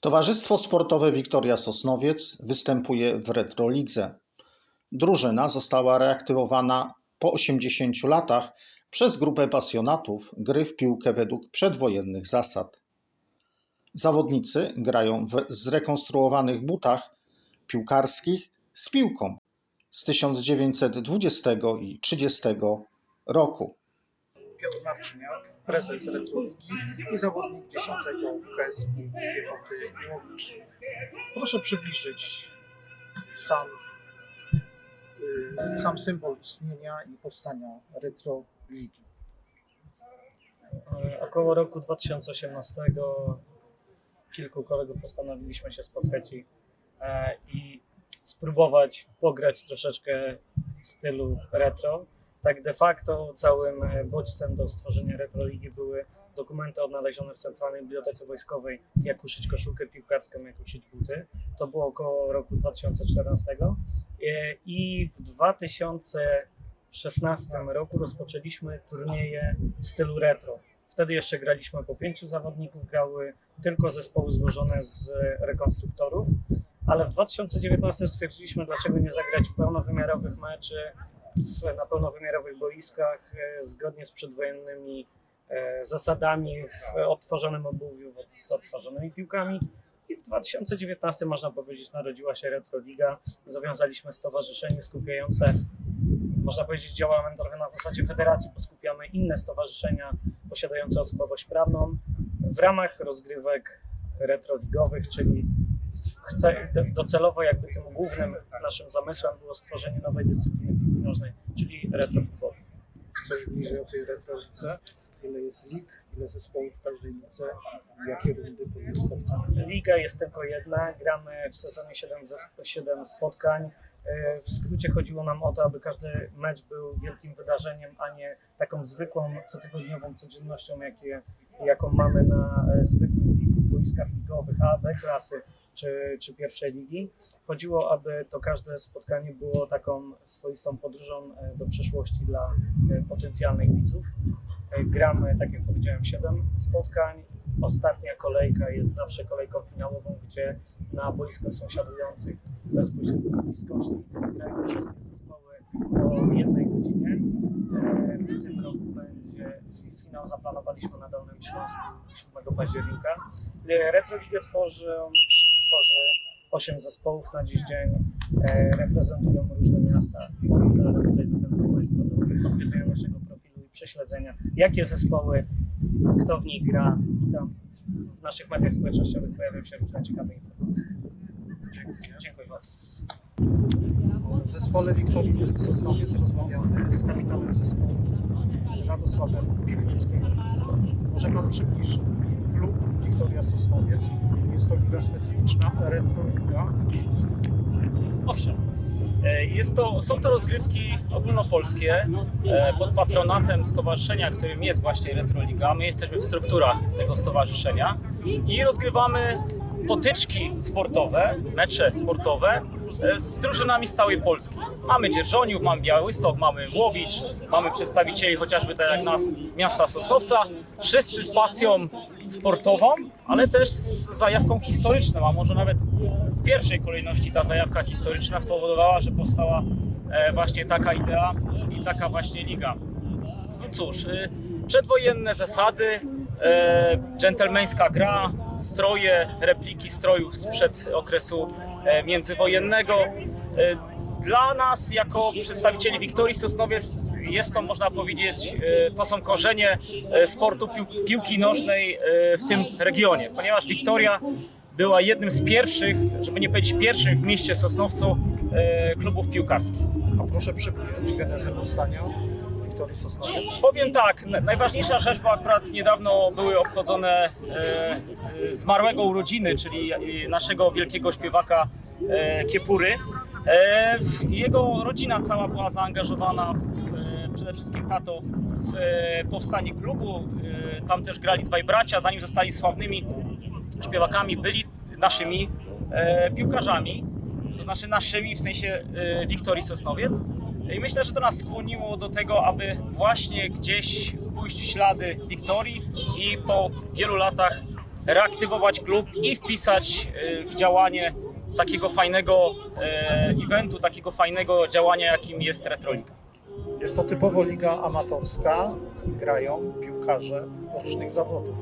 Towarzystwo Sportowe Wiktoria Sosnowiec występuje w Retrolidze. Drużyna została reaktywowana po 80 latach przez grupę pasjonatów gry w piłkę według przedwojennych zasad. Zawodnicy grają w zrekonstruowanych butach piłkarskich z piłką z 1920 i 30 roku. Piotr prezes Retroligi i zawodnik 10 WKS Piechoty Łowicz. Proszę przybliżyć sam, y, sam symbol istnienia i powstania Retroligi. E, Około roku 2018 kilku kolegów postanowiliśmy się spotkać i, e, i spróbować pograć troszeczkę w stylu retro. Tak de facto całym e, bodźcem do stworzenia retroligi były dokumenty odnalezione w Centralnej Bibliotece Wojskowej, jak uszyć koszulkę piłkarską, jak uszyć buty. To było około roku 2014 E, i w 2016 roku rozpoczęliśmy turnieje w stylu retro. Wtedy jeszcze graliśmy po pięciu zawodników, grały tylko zespoły złożone z rekonstruktorów, ale w 2019 stwierdziliśmy, dlaczego nie zagrać pełnowymiarowych meczy w, na pełnowymiarowych boiskach e, zgodnie z przedwojennymi e, zasadami w odtworzonym obuwiu, z odtworzonymi piłkami. I w 2019 można powiedzieć narodziła się Retroliga. Zawiązaliśmy stowarzyszenie skupiające można powiedzieć, działamy trochę na zasadzie federacji, bo skupiamy inne stowarzyszenia posiadające osobowość prawną w ramach rozgrywek retroligowych, czyli docelowo jakby tym głównym naszym zamysłem było stworzenie nowej dyscypliny nożnej, czyli retrofutbolu. Coś bliżej o tej Retrolidze. Ile jest lig, ile zespołów w każdej lidze i jakie rundy były spotkań. Liga jest tylko jedna, gramy w sezonie 7, zesp- 7 spotkań. E, W skrócie chodziło nam o to, aby każdy mecz był wielkim wydarzeniem, a nie taką zwykłą, cotygodniową codziennością, jakie, jaką mamy na e, zwykłych lig- boiskach ligowych A, B klasy czy, czy pierwszej ligi. Chodziło, aby to każde spotkanie było taką swoistą podróżą e, do przeszłości dla e, potencjalnych widzów. Gramy, tak jak powiedziałem, w 7 spotkań. Ostatnia kolejka jest zawsze kolejką finałową, gdzie na boiskach sąsiadujących bezpośredniej bliskości grają wszystkie zespoły o jednej godzinie. E, W tym roku będzie fi- finał Dolnym Śląsku 7 października. E, Retroligę tworzy, tworzy 8 zespołów na dziś dzień. E, Reprezentują różne miasta w Polsce, ale tutaj zachęcam Państwa do odwiedzenia naszego profilu i prześledzenia, jakie zespoły, kto w nich gra i tam w, naszych mediach społecznościowych pojawiają się różne ciekawe informacje. Dziękuję. Dziękuję bardzo. W zespole Wiktorii Sosnowiec rozmawiamy z kapitanem zespołu Radosławem Piwnickim. Może Pan przybliży klub Wiktoria Sosnowiec. Jest to liga specyficzna, retroliga. Owszem. E, Jest to, są to rozgrywki ogólnopolskie e, pod patronatem stowarzyszenia, którym jest właśnie Retroliga. My jesteśmy w strukturach tego stowarzyszenia i rozgrywamy potyczki sportowe, mecze sportowe z drużynami z całej Polski. Mamy Dzierżoniów, mamy Białystok, mamy Łowicz, mamy przedstawicieli chociażby tak jak nas miasta Sosnowca. Wszyscy z pasją sportową, ale też z zajawką historyczną, a może nawet w pierwszej kolejności ta zajawka historyczna spowodowała, że powstała e, właśnie taka idea i taka właśnie liga. No cóż, y, przedwojenne zasady, e, dżentelmeńska gra, stroje, repliki strojów sprzed okresu e, międzywojennego. E, Dla nas, jako przedstawicieli Wiktorii Sosnowiec, jest to, można powiedzieć, e, to są korzenie e, sportu pił- piłki nożnej e, w tym regionie, ponieważ Wiktoria była jednym z pierwszych, żeby nie powiedzieć pierwszym w mieście Sosnowcu e, klubów piłkarskich. A proszę przybliżyć genezę powstania Sosnowiec. Powiem tak, na- najważniejsza rzecz, bo akurat niedawno były obchodzone e, e, zmarłego urodziny, czyli e, naszego wielkiego śpiewaka e, Kiepury. E, jego rodzina cała była zaangażowana w, e, przede wszystkim tato w powstanie klubu. Tam też grali dwaj bracia, zanim zostali sławnymi śpiewakami, byli naszymi piłkarzami, to znaczy naszymi w sensie Wiktorii Sosnowiec. I myślę, że to nas skłoniło do tego, aby właśnie gdzieś pójść w ślady Wiktorii i po wielu latach reaktywować klub i wpisać e, w działanie takiego fajnego e, eventu, takiego fajnego działania, jakim jest Retroliga. Jest to typowo liga amatorska, grają piłkarze różnych zawodów.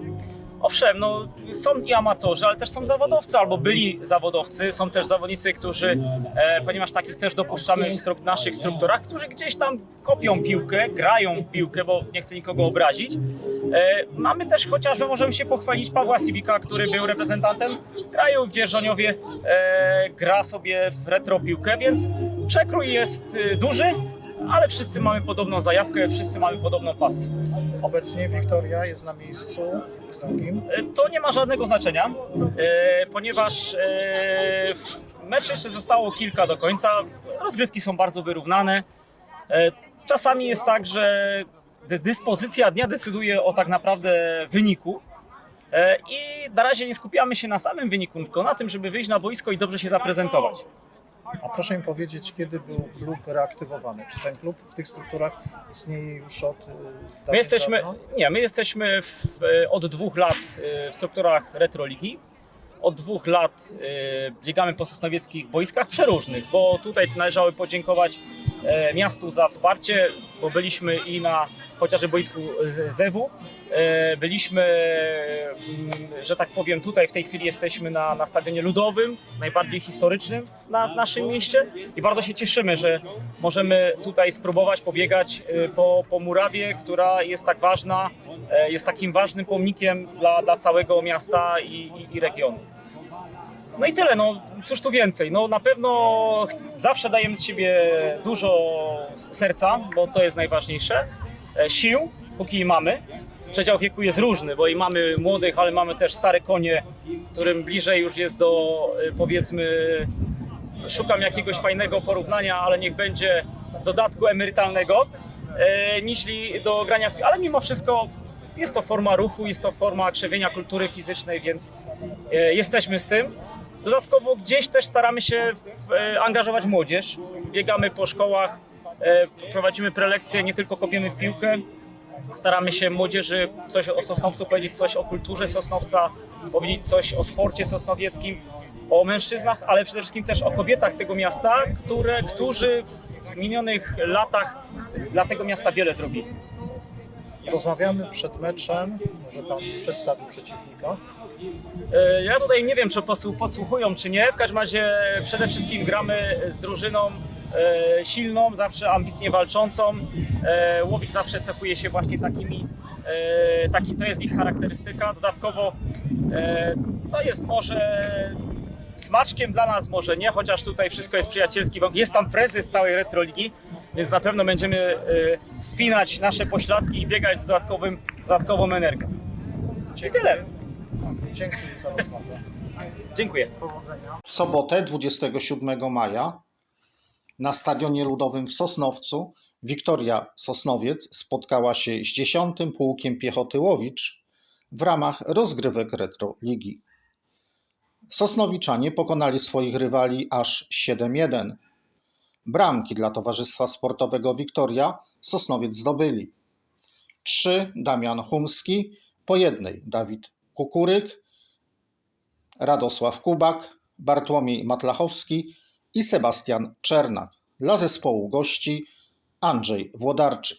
Owszem, no, są i amatorzy, ale też są zawodowcy, albo byli zawodowcy, są też zawodnicy, którzy, e, ponieważ takich też dopuszczamy w stru- naszych strukturach, którzy gdzieś tam kopią piłkę, grają w piłkę, bo nie chcę nikogo obrazić. E, mamy też chociażby, możemy się pochwalić Pawła Sibika, który był reprezentantem. Kraju w Dzierżoniowie, e, gra sobie w retro piłkę, więc przekrój jest e, duży, ale wszyscy mamy podobną zajawkę, wszyscy mamy podobną pasję. Obecnie Wiktoria jest na miejscu drugim. E, To nie ma żadnego znaczenia, e, ponieważ e, w- meczy jeszcze zostało kilka do końca. Rozgrywki są bardzo wyrównane. Czasami jest tak, że dy- dyspozycja dnia decyduje o tak naprawdę wyniku. I na razie nie skupiamy się na samym wyniku, tylko na tym, żeby wyjść na boisko i dobrze się zaprezentować. A proszę mi powiedzieć, kiedy był klub reaktywowany? Czy ten klub w tych strukturach istnieje już od y, dawna- My jesteśmy, dawna? nie, my jesteśmy w, e, od dwóch lat e, w strukturach Retroligi. Od dwóch lat biegamy po sosnowieckich boiskach przeróżnych, bo tutaj należało podziękować e, miastu za wsparcie, bo byliśmy i na chociażby boisku Zewu, e, byliśmy, mm, że tak powiem, tutaj w tej chwili jesteśmy na, na stadionie ludowym, najbardziej historycznym w, na, w naszym mieście i bardzo się cieszymy, że możemy tutaj spróbować pobiegać e, po, po murawie, która jest tak ważna, e, jest takim ważnym pomnikiem dla, dla całego miasta i, i, i regionu. No i tyle, no cóż tu więcej. No na pewno zawsze dajemy z siebie dużo serca, bo to jest najważniejsze. E, Sił, póki mamy. Przedział wieku jest różny, bo i mamy młodych, ale mamy też stare konie, którym bliżej już jest do e, powiedzmy szukam jakiegoś fajnego porównania, ale niech będzie dodatku emerytalnego, e, niźli do grania, w, ale mimo wszystko jest to forma ruchu, jest to forma krzewienia kultury fizycznej, więc jesteśmy z tym. Dodatkowo gdzieś też staramy się angażować młodzież. Biegamy po szkołach, prowadzimy prelekcje, nie tylko kopiemy w piłkę. Staramy się młodzieży coś o Sosnowcu powiedzieć, coś o kulturze Sosnowca, powiedzieć coś o sporcie sosnowieckim, o mężczyznach, ale przede wszystkim też o kobietach tego miasta, które, którzy w minionych latach dla tego miasta wiele zrobili. Rozmawiamy przed meczem. Może pan przedstawi przeciwnika. E, Ja tutaj nie wiem, czy podsłuchują, czy nie. W każdym razie przede wszystkim gramy z drużyną e, silną, zawsze ambitnie walczącą. E, Łowicz zawsze cechuje się właśnie takimi, e, taki, to jest ich charakterystyka. Dodatkowo, e, co jest może smaczkiem dla nas, może nie, chociaż tutaj wszystko jest przyjacielski. Jest tam prezes całej Retroligi, więc na pewno będziemy e, spinać nasze pośladki i biegać z dodatkowym, dodatkową energią. I tyle. Dzięki za rozmowę. Dziękuję. Powodzenia. W sobotę 27 maja na Stadionie Ludowym w Sosnowcu Wiktoria Sosnowiec spotkała się z 10. Pułkiem Piechoty Łowicz w ramach rozgrywek Retro Ligi. Sosnowiczanie pokonali swoich rywali aż 7-1. Bramki dla Towarzystwa Sportowego Wiktoria Sosnowiec zdobyli. Trzy Damian Humski, po jednej Dawid Kukuryk, Radosław Kubak, Bartłomiej Matlachowski i Sebastian Czernak. Dla zespołu gości Andrzej Włodarczyk.